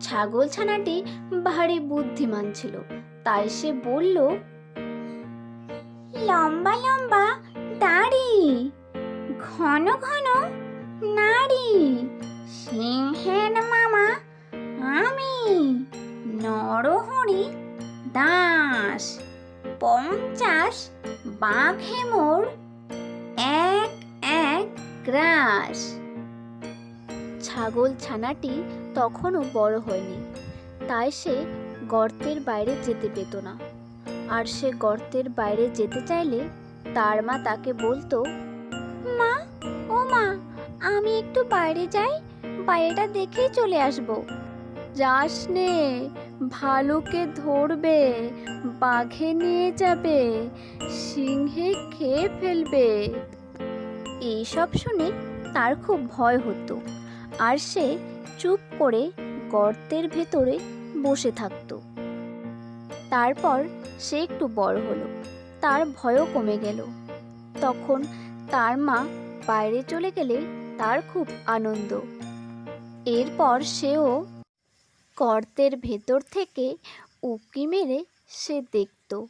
ছাগল ছানাটি ভারী বুদ্ধিমান ছিল। তাই সে বলল, লম্বা লম্বা দাড়ি, ঘন ঘন নাড়ি, সিংহের মামা, আমি নরহরি দাস, পঞ্চাশ বাঘে মোর এক এক গ্রাস। ছাগল ছানাটি তখনও বড় হয়নি। তাই সে গর্তের বাইরে যেতে পেত না। আর সে গর্তের বাইরে যেতে চাইলে তার মা তাকে বলতো, মা, ও মা, আমি একটু বাইরে যাই, বাইরেটা দেখেই চলে আসব। যাস নে, ভালুকে ধরবে, বাঘে নিয়ে যাবে, সিংহে খেয়ে ফেলবে। এইসব শুনে তার খুব ভয় হতো। আর সে চুপ করে গর্তের ভেতরে বসে থাকতো। তারপর সে একটু বড় হলো। তার ভয়ও কমে গেল। তখন তার মা বাইরে চলে গেলে তার খুব আনন্দ। এরপর সেও গর্তের ভেতর থেকে উকি মেরে সে দেখত।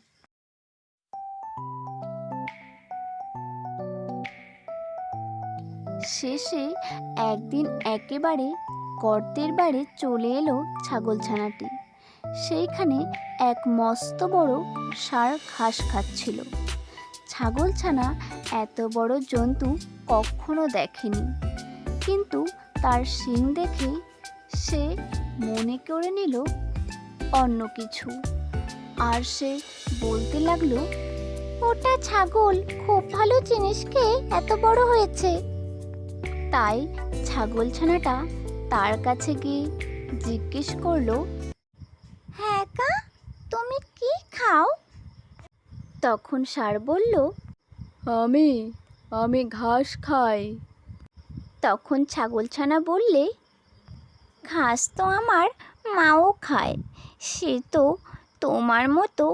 শেষে একদিন একেবারে গর্তের বাইরে চলে এলো ছাগলছানাটি। সেইখানে এক মস্ত বড় সার ঘাস খাচ্ছিল। ছাগলছানা এত বড় জন্তু কখনো দেখেনি। কিন্তু তার শিং দেখে সে মনে করে নিল, অন্য কিছু। আর সে বলতে লাগল, ওটা ছাগল খুব ভালো জিনিসকে এত বড় হয়েছে। তাই ছাগলছানাটা তার কাছে গিয়ে জিজ্ঞেস করল হ্যাঁ কা তুমি কি খাও? তখন ষাঁড় বলল আমি আমি ঘাস খাই। তখন ছাগলছানা বললে ঘাস তো আমার মাও খায় সে তো তোমার মতো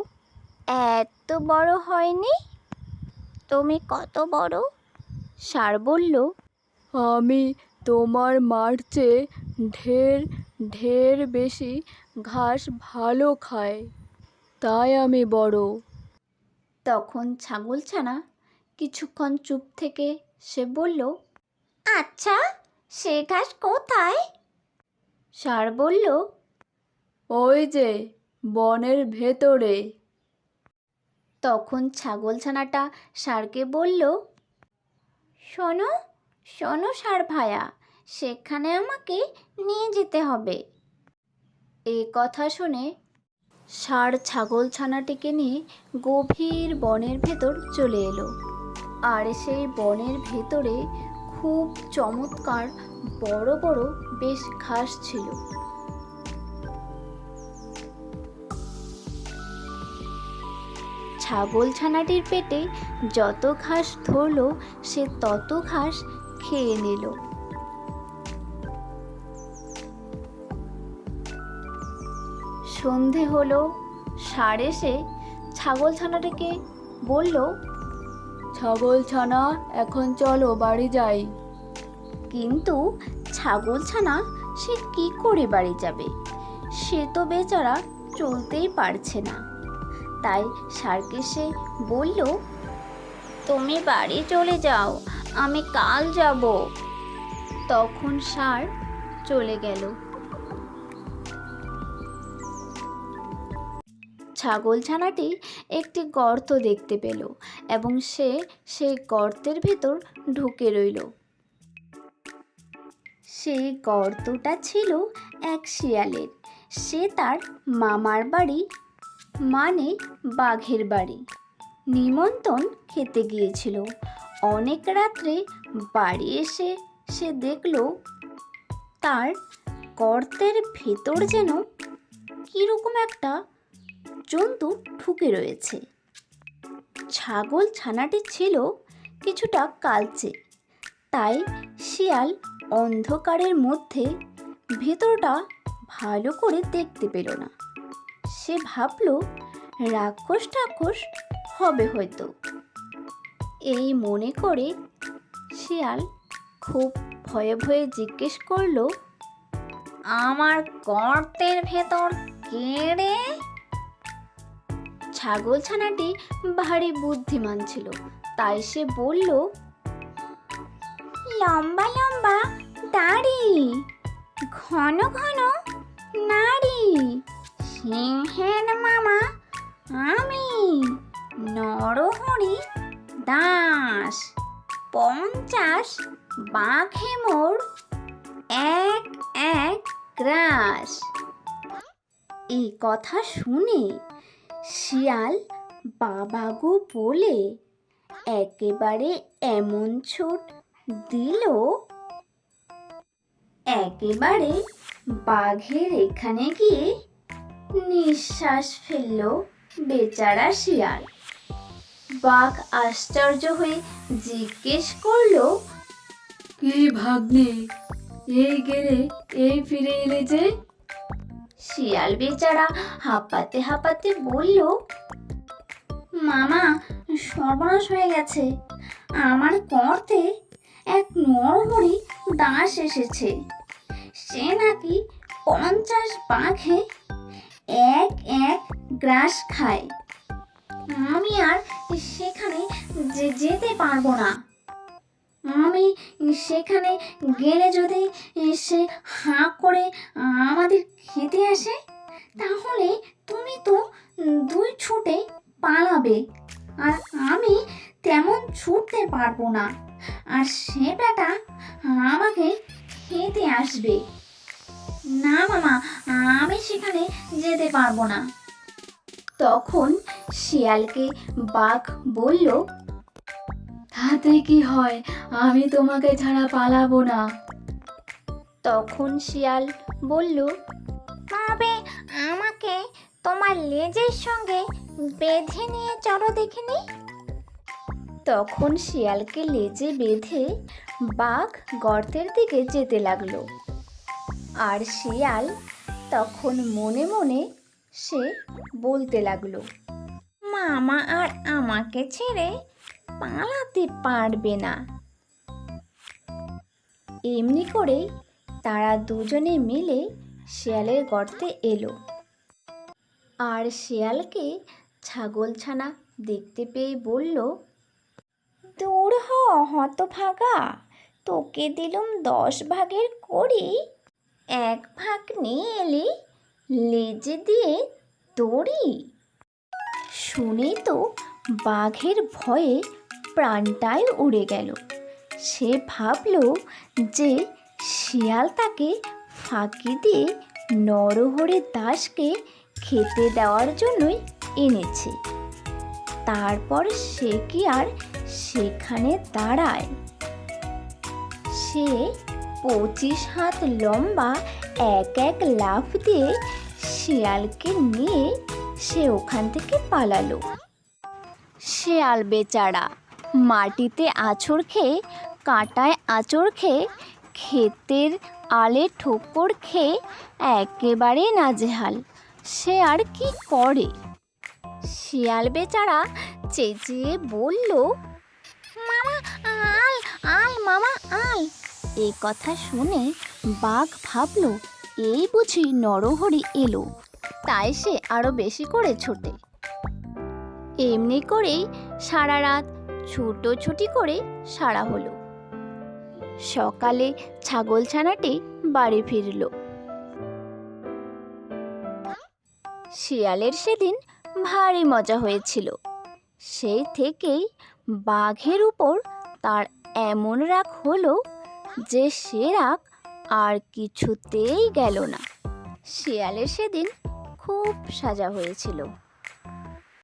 এত বড় হয়নি? তুমি কত বড়? ষাঁড় বলল আমি তোমার মার চেয়ে ঢের ঢের বেশি ঘাস ভালো খায়। তাই আমি বড়। তখন ছাগলছানা কিছুক্ষণ চুপ থেকে সে বলল আচ্ছা সে ঘাস কোথায়? ষাঁড় বলল ওই যে বনের ভেতরে। তখন ছাগলছানাটা ষাঁড়কে বলল শোনো শোনো ষাঁড় ভায়া, সেখানে আমাকে নিয়ে যেতে হবে। এ কথা শুনে ষাঁড় ছাগলছানাটিকে নিয়ে গভীর বনের ভেতর চলে এলো। আর সেই বনের ভেতরে খুব চমৎকার বড় বড় বেশ ঘাস ছিল। ছাগল ছানাটির পেটে যত ঘাস ধরলো, সে তত ঘাস খেয়ে নিল। সন্ধে হলো ষাঁড় এসে ছাগলছানাটিকে বলল ছাগল ছানা এখন চলো বাড়ি যাই। কিন্তু ছাগলছানা সে কি করে বাড়ি যাবে? সে তো বেচারা চলতেই পারছে না। তাই ষাঁড়কে সে বলল তুমি বাড়ি চলে যাও আমি কাল যাব। তখন ষাঁড় চলে গেল। ছাগলছানাটি একটি গর্ত দেখতে পেল এবং সে সেই গর্তের ভেতর ঢুকে রইল। সেই গর্তটা ছিল এক শিয়ালের। সে তার মামার বাড়ি মানে বাঘের বাড়ি। নিমন্ত্রণ খেতে গিয়েছিল। অনেক রাত্রে বাড়ি এসে সে দেখল তার গর্তের ভেতর যেন কীরকম একটা জন্তু ঢুকে রয়েছে। ছাগল ছানাটি ছিল কিছুটা কালচে, তাই শিয়াল অন্ধকারের মধ্যে ভেতরটা ভালো করে দেখতে পেল না। সে ভাবল রাক্ষস টাক্ষস হবে হয়তো। এই মনে করে শিয়াল খুব ভয়ে ভয়ে জিজ্ঞেস করল, আমার গর্তের ভেতর কেড়ে ছাগল ছানাটি ভারী বুদ্ধিমান ছিল, তাই সে বলল, লম্বা লম্বা দাড়ি, ঘন ঘন নাড়ি, সিংহের দাস পঞ্চাশ বাঘে মোর এক এক গ্রাস। এই কথা শুনে শিয়াল বাবাগো বলে, একেবারে এমন ছোট দিল? একেবারে বাঘের এখানে গিয়ে নিঃশ্বাস ফেলল বেচারা শিয়াল। বাঘ আশ্চর্য হয়ে জিজ্ঞেস করল কি ভাগ্নে? এই গেলে এই ফিরে এলে যে? শিয়াল বেচারা হাঁপাতে হাঁপাতে বলল মামা সর্বনাশ হয়ে গেছে। আমার গর্তে এক নরহরি দাস এসেছে। সে নাকি পঞ্চাশ বাঘে এক এক গ্রাস খায়। আমি আর সেখানে যেতে পারব না। আমি সেখানে গেলে যদি সে হাঁ করে আমাদের খেতে আসে, তাহলে তুমি তো দুই ছুটে পালাবে। আর আমি তেমন ছুটতে পারব না। আর সে বেটা আমাকে খেতে আসবে। না মামা, আমি সেখানে যেতে পারব না। তখন শিয়ালকে বাঘ বলল তাতে কি হয়? আমি তোমাকে ছাড়া পালাবো না। তখন শিয়াল বলল তবে আমাকে তোমার লেজের সঙ্গে বেঁধে নিয়ে চলো দেখিনি? তখন শিয়ালকে লেজে বেঁধে বাঘ গর্তের দিকে যেতে লাগল। আর শিয়াল তখন মনে মনে সে বলতে লাগল, মামা আর আমাকে ছেড়ে পালাতে পারবে না। এমনি করেই তারা দুজনে মিলে শিয়ালের গর্তে এলো। আর শিয়ালকে ছাগলছানা দেখতে পেয়ে বলল, দূর হ, হতভাগা, তোকে দিলুম দশ ভাগের করি এক ভাগ নিয়ে এলি লেজে দিয়ে দড়ি। শুনে তো বাঘের ভয়ে প্রাণটাই উড়ে গেল। সে ভাবল যে শিয়াল তাকে ফাঁকি দিয়ে নরহরি দাসকে খেতে দেওয়ার জন্যই এনেছে। তারপর সে কি আর সেখানে দাঁড়ায়? সে পঁচিশ হাত লম্বা এক এক লাফ দিয়ে শিয়ালকে নিয়ে সে ওখান থেকে পালালো। শিয়াল বেচারা মাটিতে আছড় খেয়ে, কাঁটায় আঁচড় খেয়ে, ক্ষেতের আলে ঠোকর খেয়ে একেবারে নাজেহাল। সে আর কি করে? শিয়াল বেচারা চেঁচিয়ে বলল, মামা, আল আল, মামা, আল। এই কথা শুনে বাঘ ভাবল এই বুঝি নরহরি এলো। তাই সে আরও বেশি করে ছোটে। এমনি করেই সারা রাত ছুটোছুটি করে সারা হলো। সকালে ছাগলছানাটি বাড়ি ফিরল। শিয়ালের সেদিন ভারী মজা হয়েছিল। সেই থেকেই বাঘের উপর তার এমন রাগ হলো যে সে রাগ আর কিছুতেই গেল না। শিয়ালের সেদিন খুব সাজা হয়েছিল।